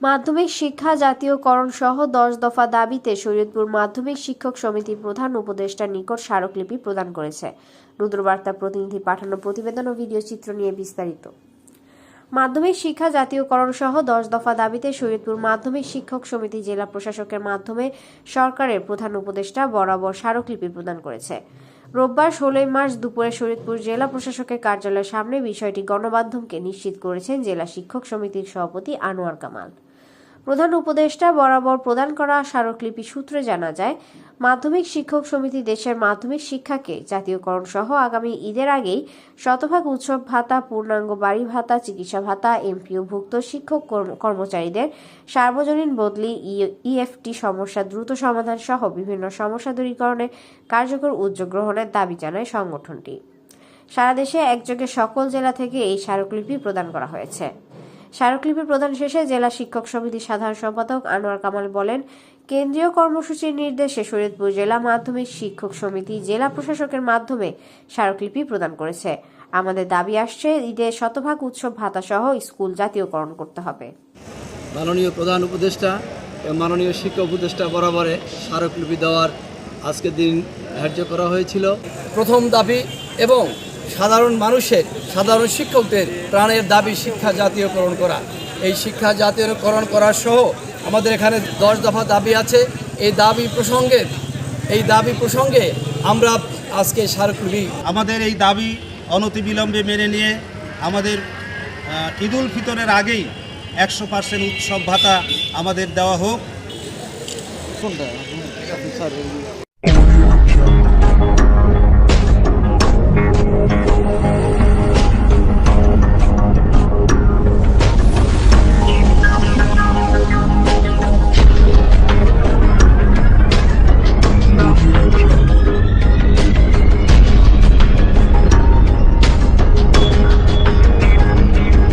মাধ্যমিক শিক্ষা জাতীয়করণ সহ দশ দফা দাবিতে শরীয়তপুর মাধ্যমিক শিক্ষক সমিতি প্রধান উপদেষ্টার নিকট স্মারকলিপি প্রদান করেছে। রুদ্র বার্তা প্রতিনিধি পাঠানো প্রতিবেদন ও ভিডিও চিত্র নিয়ে বিস্তারিত। মাধ্যমিক শিক্ষা জাতীয়করণ সহ দশ দফা দাবিতে শরীয়তপুর মাধ্যমিক শিক্ষক সমিতি জেলা প্রশাসকের মাধ্যমে সরকারের প্রধান উপদেষ্টা বরাবর স্মারকলিপি প্রদান করেছে। রোববার ষোলোই মার্চ দুপুরে শরীয়তপুর জেলা প্রশাসকের কার্যালয়ের সামনে বিষয়টি গণমাধ্যমকে নিশ্চিত করেছেন জেলা শিক্ষক সমিতির সভাপতি আনোয়ার কামাল। প্রধান উপদেষ্টা বরাবর প্রদান করা স্মারকলিপি সূত্রে জানা যায়, মাধ্যমিক শিক্ষক সমিতি দেশের মাধ্যমিক শিক্ষাকে জাতীয়করণ সহ আগামী ঈদের আগেই শতভাগ উৎসব ভাতা, পূর্ণাঙ্গ বাড়ি ভাতা, চিকিৎসা ভাতা, এমপিওভুক্ত শিক্ষক কর্ম- কর্মচারীদের সার্বজনীন বদলি ইএফটি সমস্যা দ্রুত সমাধান সহ বিভিন্ন সমস্যা দূরীকরণে কার্যকর উদ্যোগ গ্রহণের দাবি জানায় সংগঠনটি। সারা দেশে একযোগে সকল জেলা থেকে এই স্মারকলিপি প্রদান করা হয়েছে। স্মারকলিপি প্রদান শেষে জেলা শিক্ষক সমিতির সাধারণ সম্পাদক আনোয়ার কামাল বলেন, কেন্দ্রীয় কর্মসূচির নির্দেশে শরীয়তপুর জেলা মাধ্যমিক শিক্ষক সমিতি জেলা প্রশাসকের মাধ্যমে স্মারকলিপি প্রদান করেছে। আমাদের দাবি আসছে ঈদের শতভাগ উৎসব ভাতা সহ স্কুল জাতীয়করণ করতে হবে। মাননীয় প্রধান উপদেষ্টা মাননীয় শিক্ষা উপদেষ্টা বরাবরে স্মারকলিপি দেওয়ার আজকের দিন ধার্য করা হয়েছিল। প্রথম দাবি এবং সাধারণ মানুষের সাধারণ শিক্ষকদের প্রাণের দাবি শিক্ষা জাতীয়করণ করা। এই শিক্ষা জাতীয়করণ করার সহ আমাদের এখানে দশ দফা দাবি আছে। এই দাবি প্রসঙ্গে এই দাবি প্রসঙ্গে আমরা আজকে স্মারকলিপি আমাদের এই দাবি অনতিবিলম্বে মেনে নিয়ে আমাদের ঈদুল ফিতরের আগেই একশো পার্সেন্ট উৎসব ভাতা আমাদের দেওয়া হোক।